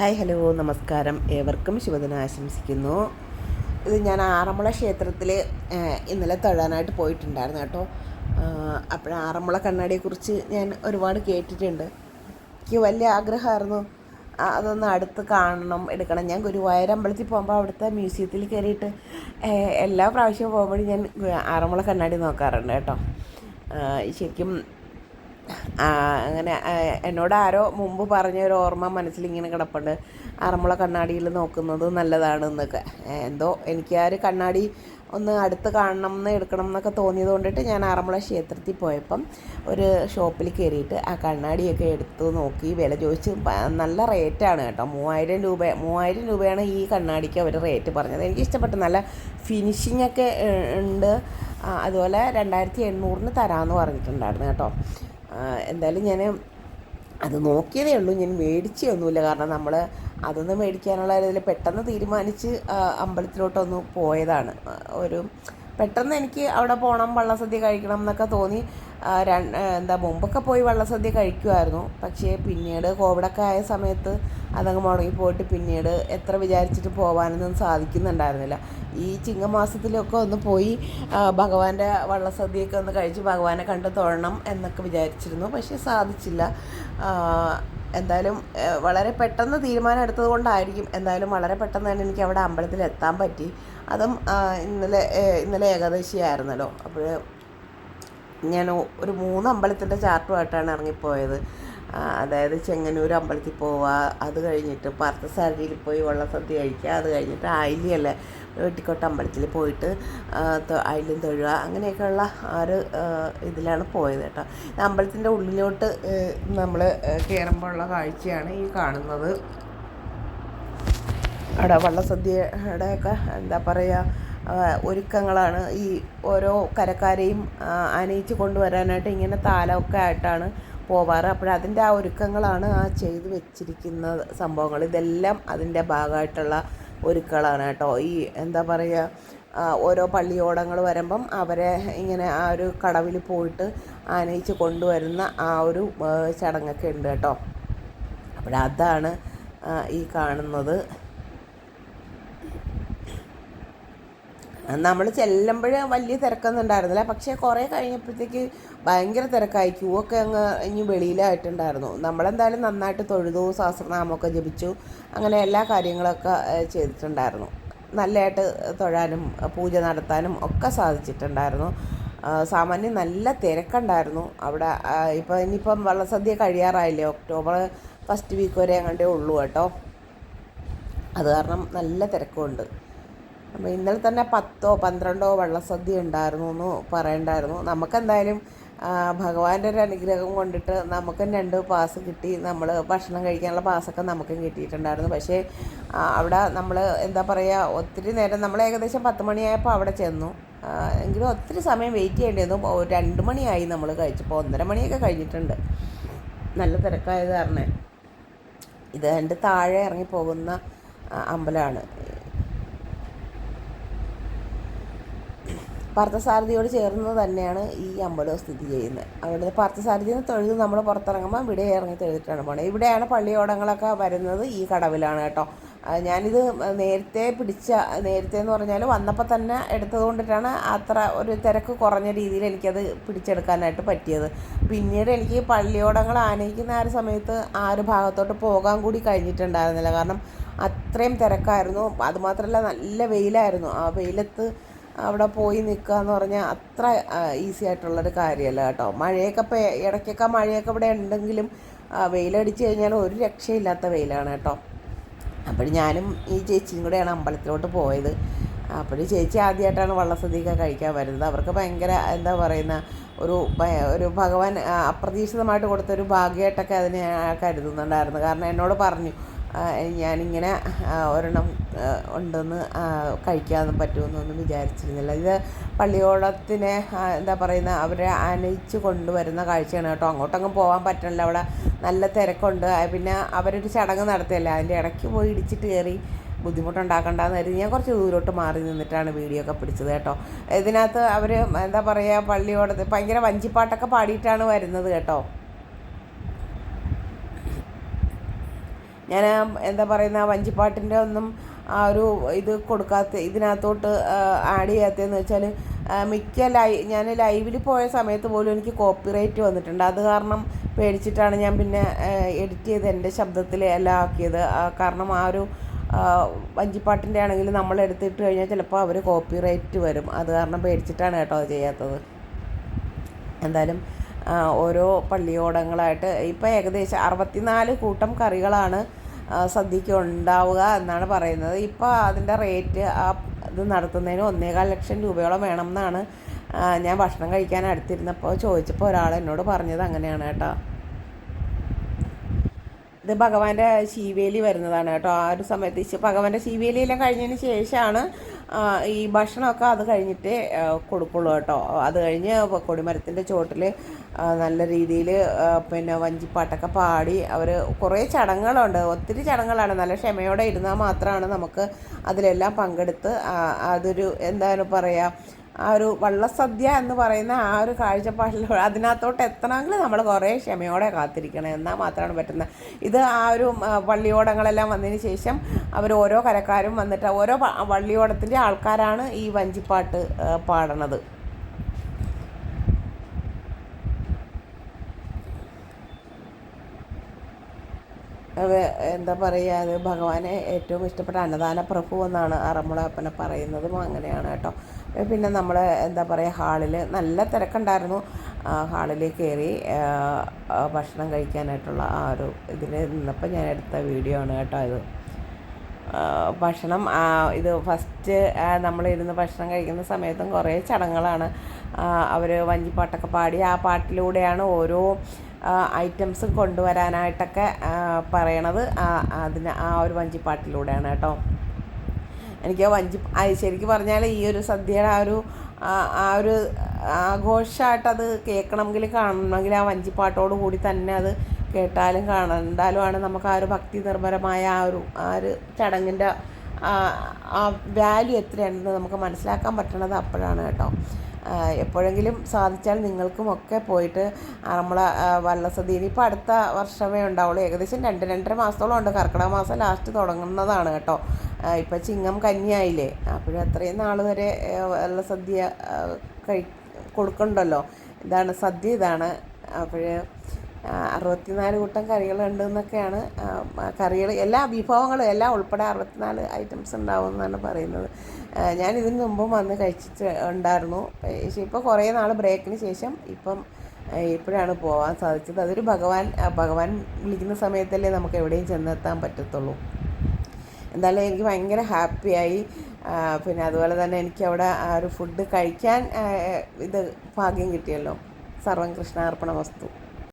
Hi hello നമസ്കാരം. ഏവർക്കും ശുഭദിനം ആശംസിക്കുന്നു. ഇത് ഞാൻ ആറന്മുള ക്ഷേത്രത്തിൽ ഇന്നലെ തൊഴാനായിട്ട് പോയിട്ടുണ്ടായിരുന്നു കേട്ടോ. അപ്പോൾ ആറന്മുള കണ്ണാടിയെക്കുറിച്ച് ഞാൻ ഒരുപാട് കേട്ടിട്ടുണ്ട്. എനിക്ക് വലിയ ആഗ്രഹമായിരുന്നു. അതൊന്ന് അടുത്ത് കാണണം എടുക്കണം. ഞാൻ ഗുരുവായൂർ അമ്പലത്തിൽ പോകുമ്പോൾ അവിടുത്തെ മ്യൂസിയത്തിൽ കയറിയിട്ട് എല്ലാ പ്രാവശ്യവും പോകുമ്പോഴും ഞാൻ ആറന്മുള കണ്ണാടി നോക്കാറുണ്ട് കേട്ടോ. ശരിക്കും അങ്ങനെ എന്നോട് ആരോ മുമ്പ് പറഞ്ഞ ഒരു ഓർമ്മ മനസ്സിലിങ്ങനെ കിടപ്പുണ്ട്. ആറന്മുള കണ്ണാടിയിൽ നോക്കുന്നത് നല്ലതാണ് എന്നൊക്കെ എന്തോ എനിക്ക് ആ ഒരു കണ്ണാടി ഒന്ന് അടുത്ത് കാണണം എന്ന് എടുക്കണം എന്നൊക്കെ തോന്നിയത് കൊണ്ടിട്ട് ഞാൻ ആറന്മുള ക്ഷേത്രത്തിൽ പോയപ്പം ഒരു ഷോപ്പിൽ കയറിയിട്ട് ആ കണ്ണാടിയൊക്കെ എടുത്ത് നോക്കി വില ചോദിച്ച് നല്ല റേറ്റാണ് കേട്ടോ. മൂവായിരം രൂപ മൂവായിരം രൂപയാണ് ഈ കണ്ണാടിക്ക് അവർ റേറ്റ് പറഞ്ഞത്. എനിക്ക് ഇഷ്ടപ്പെട്ടു. നല്ല ഫിനിഷിംഗ് ഒക്കെ ഉണ്ട്. അതുപോലെ രണ്ടായിരത്തി എണ്ണൂറിന് തരാമെന്ന് പറഞ്ഞിട്ടുണ്ടായിരുന്നു കേട്ടോ. എന്തായാലും ഞാൻ അത് നോക്കിയതേ ഉള്ളൂ. ഞാൻ മേടിച്ചൊന്നുമില്ല. കാരണം നമ്മൾ അതൊന്ന് മേടിക്കാനുള്ള ഇതിൽ പെട്ടെന്ന് തീരുമാനിച്ച് അമ്പലത്തിലോട്ടൊന്ന് പോയതാണ്. ഒരു പെട്ടെന്ന് എനിക്ക് അവിടെ പോകണം വള്ളസദ്യ കഴിക്കണം എന്നൊക്കെ തോന്നി. എന്താ മുമ്പൊക്കെ പോയി വള്ളസദ്യ കഴിക്കുമായിരുന്നു പക്ഷേ പിന്നീട് കോവിഡൊക്കെ ആയ സമയത്ത് അതങ്ങ് മുടങ്ങിപ്പോയിട്ട് പിന്നീട് എത്ര വിചാരിച്ചിട്ട് പോകാനൊന്നും സാധിക്കുന്നുണ്ടായിരുന്നില്ല. ഈ ചിങ്ങമാസത്തിലൊക്കെ ഒന്ന് പോയി ഭഗവാന്റെ വള്ളസദ്യയൊക്കെ ഒന്ന് കഴിച്ച് ഭഗവാനെ കണ്ട് തൊഴണം എന്നൊക്കെ വിചാരിച്ചിരുന്നു. പക്ഷേ സാധിച്ചില്ല. എന്തായാലും വളരെ പെട്ടെന്ന് തീരുമാനം എടുത്തത് കൊണ്ടായിരിക്കും. എന്തായാലും വളരെ പെട്ടെന്ന് തന്നെ എനിക്ക് അവിടെ അമ്പലത്തിൽ എത്താൻ പറ്റി. അതും ഇന്നലെ ഇന്നലെ ഏകാദശിയായിരുന്നല്ലോ. അപ്പോൾ ഞാൻ ഒരു മൂന്ന് അമ്പലത്തിന്റെ ചാർട്ടുമായിട്ടാണ് ഇറങ്ങിപ്പോയത്. അതായത് ചെങ്ങന്നൂർ അമ്പലത്തിൽ പോവുക അത് കഴിഞ്ഞിട്ട് പാർത്ഥസാരഥിയിൽ പോയി വള്ളസദ്യ കഴിക്കുക അത് കഴിഞ്ഞിട്ട് ആയില്യല്ലേ വെട്ടിക്കോട്ട അമ്പലത്തിൽ പോയിട്ട് അയിലും തൊഴുക അങ്ങനെയൊക്കെയുള്ള ഒരു ഇതിലാണ് പോയത് കേട്ടോ. അമ്പലത്തിന്റെ ഉള്ളിലോട്ട് നമ്മൾ കയറുമ്പോഴുള്ള കാഴ്ചയാണ് ഈ കാണുന്നത്. അവിടെ വള്ളസദ്യയുടെ ഒക്കെ എന്താ പറയുക ഒരുക്കങ്ങളാണ് ഈ ഓരോ കരക്കാരെയും അനയിച്ച് കൊണ്ടുവരാനായിട്ട് ഇങ്ങനെ താലമൊക്കെ ആയിട്ടാണ് പോവാറ്. അപ്പോൾ അതിന്റെ ആ ഒരുക്കങ്ങളാണ് ആ ചെയ്തു വെച്ചിരിക്കുന്ന സംഭവങ്ങൾ. ഇതെല്ലാം അതിന്റെ ഭാഗമായിട്ടുള്ള ഒരുക്കളാണ് കേട്ടോ. ഈ എന്താ പറയുക ഓരോ പള്ളിയോടങ്ങൾ വരുമ്പം അവരെ ഇങ്ങനെ ആ ഒരു കടവിൽ പോയിട്ട് ആനയിച്ച് കൊണ്ടുവരുന്ന ആ ഒരു ചടങ്ങൊക്കെ ഉണ്ട് കേട്ടോ. അപ്പോഴതാണ് അതാണ് ഈ കാണുന്നത്. നമ്മൾ ചെല്ലുമ്പോൾ വലിയ തിരക്കൊന്നും ഉണ്ടായിരുന്നില്ല പക്ഷേ കുറേ കഴിഞ്ഞപ്പോഴത്തേക്ക് ഭയങ്കര തിരക്കായി. ക്യൂ ഒക്കെ അങ്ങ് ഇനി വെളിയിലായിട്ടുണ്ടായിരുന്നു. നമ്മളെന്തായാലും നന്നായിട്ട് തൊഴുതു സഹസ്രനാമമൊക്കെ ജപിച്ചു അങ്ങനെ എല്ലാ കാര്യങ്ങളൊക്കെ ചെയ്തിട്ടുണ്ടായിരുന്നു. നല്ലതായിട്ട് തൊഴാനും പൂജ നടത്താനും ഒക്കെ സാധിച്ചിട്ടുണ്ടായിരുന്നു. സാമാന്യം നല്ല തിരക്കുണ്ടായിരുന്നു. അവിടെ ഇപ്പോൾ ഇനിയിപ്പം വള്ളസദ്യ കഴിയാറായില്ലേ? ഒക്ടോബർ ഫസ്റ്റ് വീക്ക് വരെ അങ്ങോട്ടേ ഉള്ളൂ കേട്ടോ. അത് കാരണം നല്ല തിരക്കുണ്ട് അപ്പോൾ ഇന്നലെ തന്നെ പത്തോ പന്ത്രണ്ടോ വള്ളസദ്യ ഉണ്ടായിരുന്നു എന്ന് പറയണ്ടായിരുന്നു. നമുക്കെന്തായാലും ഭഗവാന്റെ ഒരു അനുഗ്രഹം കൊണ്ടിട്ട് നമുക്കും രണ്ട് പാസ് കിട്ടി. നമ്മൾ ഭക്ഷണം കഴിക്കാനുള്ള പാസ്സൊക്കെ നമുക്കും കിട്ടിയിട്ടുണ്ടായിരുന്നു. പക്ഷേ അവിടെ നമ്മൾ എന്താ പറയുക ഒത്തിരി നേരം നമ്മൾ ഏകദേശം പത്ത് മണിയായപ്പോൾ അവിടെ ചെന്നു. എങ്കിലും ഒത്തിരി സമയം വെയിറ്റ് ചെയ്യേണ്ടി വന്നു. രണ്ട് മണിയായി നമ്മൾ കഴിച്ചപ്പോൾ ഒന്നര മണിയൊക്കെ കഴിഞ്ഞിട്ടുണ്ട്. നല്ല തിരക്കായത് കാരണം. ഇത് എന്റെ താഴെ ഇറങ്ങി പോകുന്ന അമ്പലമാണ്. പാർത്ഥസാരഥിയോട് ചേർന്ന് തന്നെയാണ് ഈ അമ്പലം സ്ഥിതി ചെയ്യുന്നത്. അവിടെ പാർത്ഥസാരഥിയിൽ നിന്ന് തൊഴുത് നമ്മൾ പുറത്തിറങ്ങുമ്പോൾ ഇവിടെ ഇറങ്ങി തൊഴുതിട്ടാണ് പോണത് ഇവിടെയാണ് പള്ളിയോടങ്ങളൊക്കെ വരുന്നത് ഈ കടവിലാണ് കേട്ടോ. ഞാനിത് നേരത്തെ പിടിച്ച നേരത്തെ എന്ന് പറഞ്ഞാൽ വന്നപ്പോൾ തന്നെ എടുത്തത് കൊണ്ടിട്ടാണ് അത്ര ഒരു തിരക്ക് കുറഞ്ഞ രീതിയിൽ എനിക്കത് പിടിച്ചെടുക്കാനായിട്ട് പറ്റിയത്. പിന്നീട് എനിക്ക് പള്ളിയോടങ്ങൾ ആനയിക്കുന്ന ആ ഒരു സമയത്ത് ആ ഒരു ഭാഗത്തോട്ട് പോകാൻ കൂടി കഴിഞ്ഞിട്ടുണ്ടായിരുന്നില്ല. കാരണം അത്രയും തിരക്കായിരുന്നു. അതുമാത്രമല്ല നല്ല വെയിലായിരുന്നു. ആ വെയിലത്ത് അവിടെ പോയി നിൽക്കുക എന്ന് പറഞ്ഞാൽ അത്ര ഈസി ആയിട്ടുള്ളൊരു കാര്യമല്ല കേട്ടോ. മഴയൊക്കെ ഇപ്പോൾ ഇടയ്ക്കൊക്കെ മഴയൊക്കെ ഇവിടെ ഉണ്ടെങ്കിലും വെയിലടിച്ച് കഴിഞ്ഞാൽ ഒരു രക്ഷയില്ലാത്ത വെയിലാണ് കേട്ടോ. അപ്പോൾ ഞാനും ഈ ചേച്ചിയും കൂടെയാണ് അമ്പലത്തിലോട്ട് പോയത്. അപ്പോൾ ചേച്ചി ആദ്യമായിട്ടാണ് വള്ളസദ്യയൊക്കെ കഴിക്കാൻ വരുന്നത്. അവർക്ക് ഭയങ്കര എന്താ പറയുന്ന ഒരു ഒരു ഭഗവാൻ അപ്രതീക്ഷിതമായിട്ട് കൊടുത്തൊരു ഭാഗ്യമായിട്ടൊക്കെ അതിനെ കരുതുന്നുണ്ടായിരുന്നു. കാരണം എന്നോട് പറഞ്ഞു ഞാനിങ്ങനെ ഒരെണ്ണം ഉണ്ടെന്ന് കഴിക്കാൻ പറ്റുമെന്നൊന്നും വിചാരിച്ചിരുന്നില്ല. ഇത് പള്ളിയോളത്തിനെ എന്താ പറയുന്ന അവരെ അനയിച്ച് കൊണ്ടുവരുന്ന കാഴ്ചയാണ് കേട്ടോ. അങ്ങോട്ടങ്ങ് പോകാൻ പറ്റണില്ല. അവിടെ നല്ല തിരക്കുണ്ട്. പിന്നെ അവരൊരു ചടങ്ങ് നടത്തിയല്ലേ? അതിന്റെ ഇടയ്ക്ക് പോയി ഇടിച്ചിട്ട് കയറി ബുദ്ധിമുട്ടുണ്ടാക്കണ്ടെന്ന് കരുതി. ഞാൻ കുറച്ച് ദൂരോട്ട് മാറി നിന്നിട്ടാണ് വീഡിയോ ഒക്കെ പിടിച്ചത് കേട്ടോ. ഇതിനകത്ത് അവർ എന്താ പറയുക പള്ളിയോടത്ത് ഭയങ്കര വഞ്ചിപ്പാട്ടൊക്കെ പാടിയിട്ടാണ് വരുന്നത് കേട്ടോ. ഞാൻ എന്താ പറയുന്ന വഞ്ചിപ്പാട്ടിന്റെ ഒന്നും ആ ഒരു ഇത് കൊടുക്കാത്ത ഇതിനകത്തോട്ട് ആഡ് ചെയ്യാത്തതെന്ന് വെച്ചാൽ മിക്ക ലൈ ഞാൻ ലൈവിൽ പോയ സമയത്ത് പോലും എനിക്ക് കോപ്പിറൈറ്റ് വന്നിട്ടുണ്ട്. അത് കാരണം പേടിച്ചിട്ടാണ് ഞാൻ പിന്നെ എഡിറ്റ് ചെയ്ത് എന്റെ ശബ്ദത്തിൽ എല്ലാം ആക്കിയത്. കാരണം ആ ഒരു വഞ്ചിപ്പാട്ടിന്റെ ആണെങ്കിൽ നമ്മൾ എടുത്തിട്ട് കഴിഞ്ഞാൽ ചിലപ്പോൾ അവർ കോപ്പിറൈറ്റ് വരും. അത് കാരണം പേടിച്ചിട്ടാണ് കേട്ടോ അത് ചെയ്യാത്തത്. എന്തായാലും ഓരോ പള്ളിയോടങ്ങളായിട്ട് ഇപ്പോൾ ഏകദേശം അറുപത്തിനാല് കൂട്ടം കറികളാണ് സദ്യക്ക് ഉണ്ടാവുക എന്നാണ് പറയുന്നത്. ഇപ്പോൾ അതിന്റെ റേറ്റ് ആ ഇത് നടത്തുന്നതിന് ഒന്നേകാൽ ലക്ഷം രൂപയോളം വേണം എന്നാണ് ഞാൻ ഭക്ഷണം കഴിക്കാൻ അടുത്തിരുന്നപ്പോൾ ചോദിച്ചപ്പോൾ ഒരാൾ എന്നോട് പറഞ്ഞത് അങ്ങനെയാണ് കേട്ടോ. ഇത് ഭഗവാന്റെ ശീവേലി വരുന്നതാണ് കേട്ടോ. ആ ഒരു സമയത്ത് ഭഗവാന്റെ ശീവേലിയെല്ലാം കഴിഞ്ഞതിന് ശേഷമാണ് ഈ ഭക്ഷണമൊക്കെ അത് കഴിഞ്ഞിട്ട് കൊടുക്കുള്ളൂ കേട്ടോ. അത് കഴിഞ്ഞ് കൊടിമരത്തിന്റെ ചുവട്ടിൽ നല്ല രീതിയിൽ പിന്നെ വഞ്ചിപ്പാട്ടൊക്കെ പാടി അവർ കുറേ ചടങ്ങുകളുണ്ട്. ഒത്തിരി ചടങ്ങുകളാണ്. നല്ല ക്ഷമയോടെ ഇരുന്നാൽ മാത്രമാണ് നമുക്ക് അതിലെല്ലാം പങ്കെടുത്ത് അതൊരു എന്താണ് പറയുക ആ ഒരു വള്ളസദ്യ എന്ന് പറയുന്ന ആ ഒരു കാഴ്ചപ്പാടിൽ അതിനകത്തോട്ട് എത്തണമെങ്കിൽ നമ്മൾ കുറേ ക്ഷമയോടെ കാത്തിരിക്കണം. എന്നാൽ മാത്രമാണ് പറ്റുന്നത്. ഇത് ആ ഒരു വള്ളിയോടങ്ങളെല്ലാം വന്നതിന് ശേഷം അവർ ഓരോ കരക്കാരും വന്നിട്ട് ഓരോ വള്ളിയോടത്തിന്റെ ആൾക്കാരാണ് ഈ വഞ്ചിപ്പാട്ട് പാടണത്. എന്താ പറയുക അത് ഭഗവാനെ ഏറ്റവും ഇഷ്ടപ്പെട്ട അന്നദാന പ്രഭു എന്നാണ് അറമുളപ്പനെ പറയുന്നതും അങ്ങനെയാണ് കേട്ടോ. പിന്നെ നമ്മൾ എന്താ പറയുക ഹാളിൽ നല്ല തിരക്കുണ്ടായിരുന്നു. ഹാളിൽ കയറി ഭക്ഷണം കഴിക്കാനായിട്ടുള്ള ആ ഒരു ഇതിൽ നിന്നപ്പോൾ ഞാൻ എടുത്ത വീഡിയോ ആണ് കേട്ടോ ഇത്. ഭക്ഷണം ഇത് ഫസ്റ്റ് നമ്മളിരുന്ന് ഭക്ഷണം കഴിക്കുന്ന സമയത്തും കുറേ ചടങ്ങുകളാണ്. അവർ വഞ്ചിപ്പാട്ടൊക്കെ പാടി ആ പാട്ടിലൂടെയാണ് ഓരോ ഐറ്റംസും കൊണ്ടുവരാനായിട്ടൊക്കെ പറയണത്. അതിന് ആ ഒരു വഞ്ചിപ്പാട്ടിലൂടെയാണ് കേട്ടോ. എനിക്ക് വഞ്ചി ശരിക്കും പറഞ്ഞാൽ ഈ ഒരു സദ്യയുടെ ആ ഒരു ആ ഒരു ആഘോഷമായിട്ടത് കേൾക്കണമെങ്കിൽ കാണണമെങ്കിൽ ആ വഞ്ചിപ്പാട്ടോട് കൂടി തന്നെ അത് കേട്ടാലും കാണണ്ടാലും ആണ് നമുക്ക് ആ ഒരു ഭക്തി നിർഭരമായ ആ ഒരു ആ ഒരു ചടങ്ങിന്റെ ആ വാല്യൂ എത്രയാണെന്ന് നമുക്ക് മനസ്സിലാക്കാൻ പറ്റണത് അപ്പോഴാണ് കേട്ടോ. എപ്പോഴെങ്കിലും സാധിച്ചാൽ നിങ്ങൾക്കുമൊക്കെ പോയിട്ട് നമ്മളെ വള്ളസദ്യ. ഇനിയിപ്പോൾ അടുത്ത വർഷമേ ഉണ്ടാവുള്ളൂ. ഏകദേശം രണ്ട് രണ്ടര മാസത്തോളം ഉണ്ട്. കർക്കിടക മാസം ലാസ്റ്റ് തുടങ്ങുന്നതാണ് കേട്ടോ. ഇപ്പം ചിങ്ങം കന്നിയായില്ലേ അപ്പോഴും അത്രയും നാൾ വരെ ഉള്ള സദ്യ കഴി കൊടുക്കണ്ടല്ലോ? ഇതാണ് സദ്യ ഇതാണ്. അപ്പോൾ അറുപത്തിനാല് കൂട്ടം കറികളുണ്ട് എന്നൊക്കെയാണ് കറികൾ എല്ലാ വിഭവങ്ങളും എല്ലാം ഉൾപ്പെടെ അറുപത്തിനാല് ഐറ്റംസ് ഉണ്ടാവും എന്നാണ് പറയുന്നത്. ഞാൻ ഇതിന് മുമ്പും വന്ന് കഴിച്ചിട്ട് ഉണ്ടായിരുന്നു. പക്ഷേ ഇപ്പോൾ കുറേ നാൾ ബ്രേക്കിന് ശേഷം ഇപ്പം ഇപ്പോഴാണ് പോകാൻ സാധിച്ചത്. അതൊരു ഭഗവാൻ ഭഗവാൻ വിളിക്കുന്ന സമയത്തല്ലേ നമുക്ക് എവിടെയും ചെന്നെത്താൻ പറ്റത്തുള്ളൂ. എന്തായാലും എനിക്ക് ഭയങ്കര ഹാപ്പിയായി. പിന്നെ അതുപോലെ തന്നെ എനിക്ക് അവിടെ ആ ഒരു ഫുഡ് കഴിക്കാൻ ഇത് ഭാഗ്യം കിട്ടിയല്ലോ. സർവം കൃഷ്ണാർപ്പണ വസ്തു.